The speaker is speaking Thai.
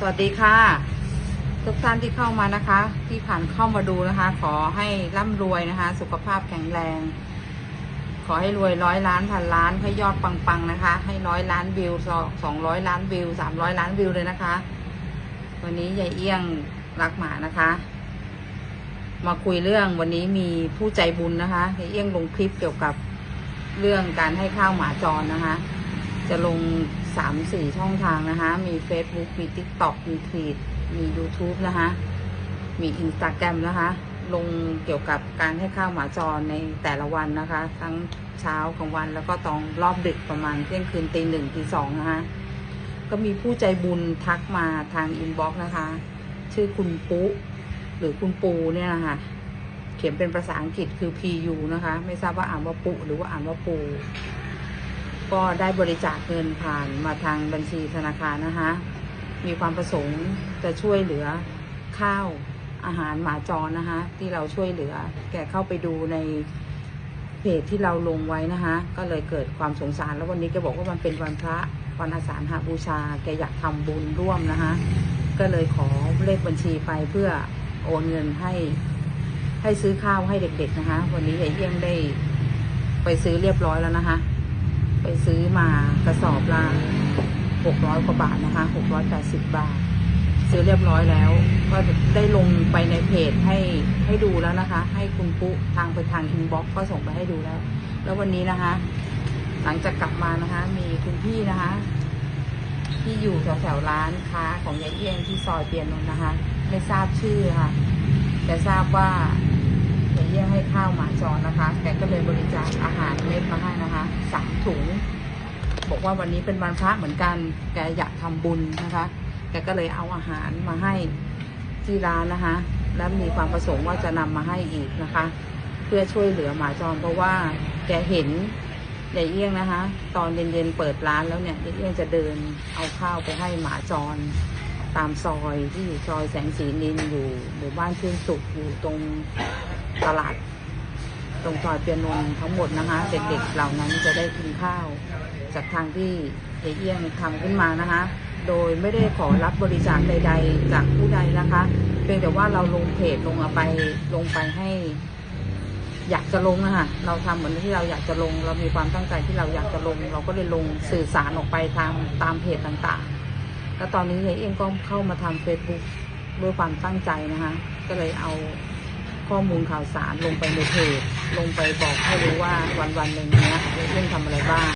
สวัสดีค่ะ ทุกท่านที่เข้ามานะคะ ที่ผ่านเข้ามาดูนะคะ ขอให้ร่ำรวยนะคะ สุขภาพแข็งแรง ขอให้รวยร้อยล้านพันล้านให้ยอดปังๆนะคะ ให้ร้อยล้านวิวสองร้อยล้านวิวสามร้อยล้านวิวเลยนะคะ วันนี้ยายเอี้ยงรักหมานะคะ มาคุยเรื่องวันนี้มีผู้ใจบุญนะคะยายเอี้ยงลงคลิปเกี่ยวกับเรื่องการให้ข้าวหมาจรนะคะ จะลง สามสี่ช่องทางนะคะ มี Facebook มี TikTok มีทีดมี YouTube นะคะ มี Instagram นะคะ ลงเกี่ยวกับการให้ข้าวหมาจรในแต่ละวันนะคะ ทั้งเช้ากลางวันแล้วก็ตอนรอบดึกประมาณเที่ยงคืนตีหนึ่งตีสองนะคะ ก็มีผู้ใจบุญทักมาทางอินบ็อกซ์นะคะ ชื่อคุณปุ๊หรือคุณปูเนี่ยนะคะเขียนเป็นภาษาอังกฤษคือ PU นะคะ ไม่ทราบว่าอ่านว่าปุหรือว่าอ่านว่าปู ก็ได้บริจาคเงินผ่านมาทางบัญชีธนาคารนะคะ มีความประสงค์จะช่วยเหลือข้าวอาหารหมาจรนะคะ ที่เราช่วยเหลือ แกเข้าไปดูในเพจที่เราลงไว้นะคะ ก็เลยเกิดความสงสารแล้ววันนี้แกบอกว่ามันเป็นวันพระวันอาสาฬหบูชา แกอยากทำบุญร่วมนะคะ ก็เลยขอเลขบัญชีไปเพื่อโอนเงินให้ ให้ซื้อข้าวให้เด็กๆนะคะ วันนี้ยายเยี่ยงได้ไปซื้อเรียบร้อยแล้วนะคะ ซื้อมากระสอบละหกร้อยกว่าบาทนะคะหกร้อยแปดสิบบาท ซื้อเรียบร้อยแล้ว ก็ได้ลงไปในเพจให้ให้ดูแล้วนะคะ ให้คุณปุ๊ทางไปทางอินบ็อกก็ส่งไปให้ดูแล้ว แล้ววันนี้นะคะ หลังจากกลับมานะคะ มีคุณพี่นะคะ ที่อยู่แถวแถวๆร้านค้าของยายเอี้ยงที่ซอยเปียนนนนะคะ ไม่ทราบชื่อค่ะ แต่ทราบว่าเดี๋ยเยี่ยงให้ข้าวหมาจรนะคะแกก็เลยบริจาคอาหาร เม็ดมาให้นะคะสามถุง บอกว่าวันนี้เป็นวันพระเหมือนกัน แกอยากทำบุญนะคะแกก็เลยเอาอาหารมาให้ที่ร้านนะคะ และมีความประสงค์ว่าจะนำมาให้อีกนะคะ เพื่อช่วยเหลือหมาจรเพราะว่าแกเห็นยายเอี้ยงนะคะ ตอนเย็นๆเปิดร้านแล้วเนี่ยยายเอี้ยงจะเดินเอาข้าวไปให้หมาจรตามซอยที่อยู่ซอยแสงสีนินอยู่หมู่บ้านชื่นสุขอยู่ตรงตลาด รงซอยเปียนนทั้งหมดนะคะ เด็กๆเหล่านั้นจะได้กินข้าว จากทางที่ยายเอียงทำขึ้นมานะคะ โดยไม่ได้ขอรับบริจาคใด ๆ จากผู้ใดนะคะเพียงแต่ว่าเราลงเพจลงไปลงไปให้ อยากจะลงนะคะเราทำเหมือนที่เราอยากจะลง เรามีความตั้งใจที่เราอยากจะลง เราก็เลยลงสื่อสารออกไปทางตามเพจต่างๆ แล้วตอนนี้ยายเอียงก็เข้ามาทำเฟซบุ๊กด้วยความตั้งใจนะคะ ก็เลยเอา ข้อมูลข่าวสารลงไปในเพจลงไปบอกให้รู้ว่าวันวันๆหนึ่งเนี้ยยายเอี้ยงทำอะไรบ้าง